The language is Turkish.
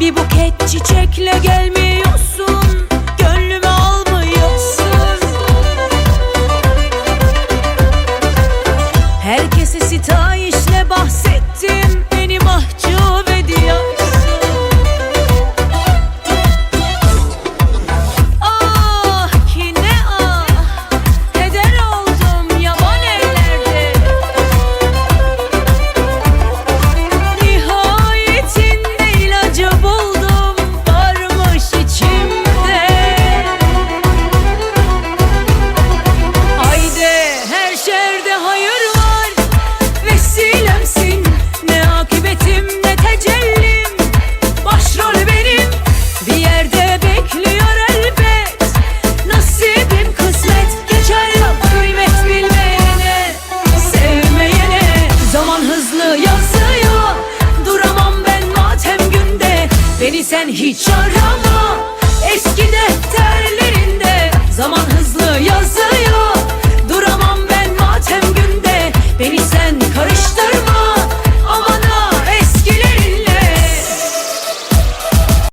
Bir buket çiçekle gelmiyorsun. Gönlümü almıyorsun. Herkese sitayişle bahset. sen hiç. Arama eski defteri